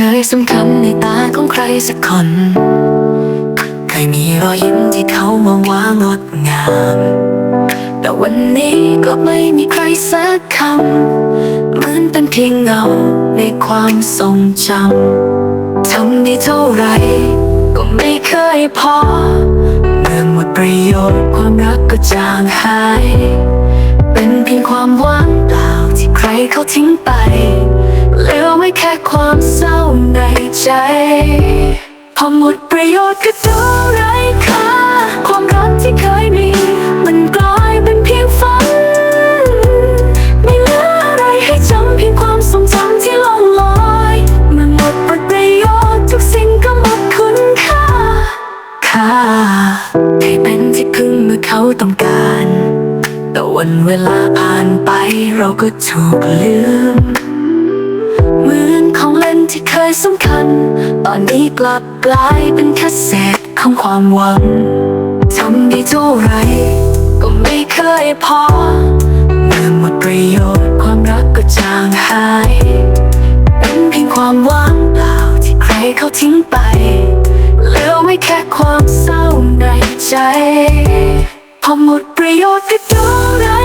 เคยสำคัญในตาของใครสักคน เคยมีรอยยิ้มที่เขามองว่างดงาม แต่วันนี้ก็ไม่มีใครสักคำเหมือนเป็นเพียงเงาในความทรงจำทำได้เท่าไร ก็ไม่เคยพอ เมื่อหมดประโยชน์ความรักก็จางหาย เป็นเพียงความว่างเปล่าที่ใครเขาทิ้งไป ว้แค่ความเศร้าในใจ พอหมดประโยชน์ก็ดูไร้ค่าความรักที่เคยมี มันกลายเป็นเพียงฝัน ไม่เหลืออะไรให้จำเพียงความทรงจำที่ล่องลอยเมันหมดประโยชน์ทุกสิ่งก็หมดคุณค่าค่าให้เป็นที่พึ่งเมื่อเขาต้องการ แต่วันเวลาผ่านไปเราก็ถูกลืม เหมือนของเล่นที่เคยสำคัญ ตอนนี้กลับกลายเป็นแค่เศษของความหวังทำได้เท่าไร ก็ไม่เคยพอเมื่อหมดประโยชน์ความรักก็จางหาย เป็นเพียงความว่างเปล่าที่ใครเขาทิ้งไปเหลือไว้แค่ความเศร้าในใจ พอหมดประโยชน์ก็ดูไร้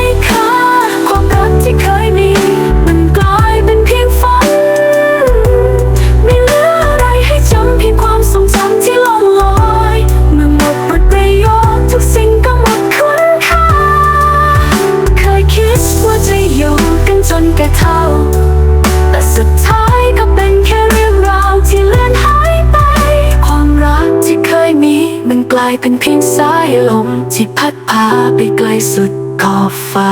กันจนแก่เท่าแต่สุดท้ายก็เป็นแค่เรื่องราวที่เลือนหายไป ความรักที่เคยมี มันกลายเป็นเพียงสายลมที่พัดพาไปไกลสุดขอบฟ้า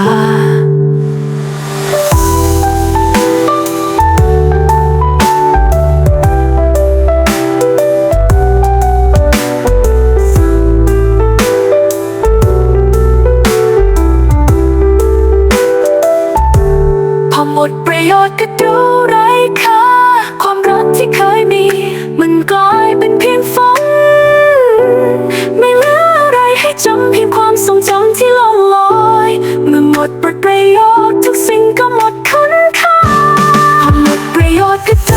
ประโยชน์ก็ดูไร้ค่าความรักที่เคยมี มันกลายเป็นเพียงฝัน ไม่เหลืออะไรให้จำเพียงความทรงจำที่ล่องลอยเมื่อหมดประโยชน์ทุกสิ่งก็หมดคุณค่าหมดประโยชน์ก็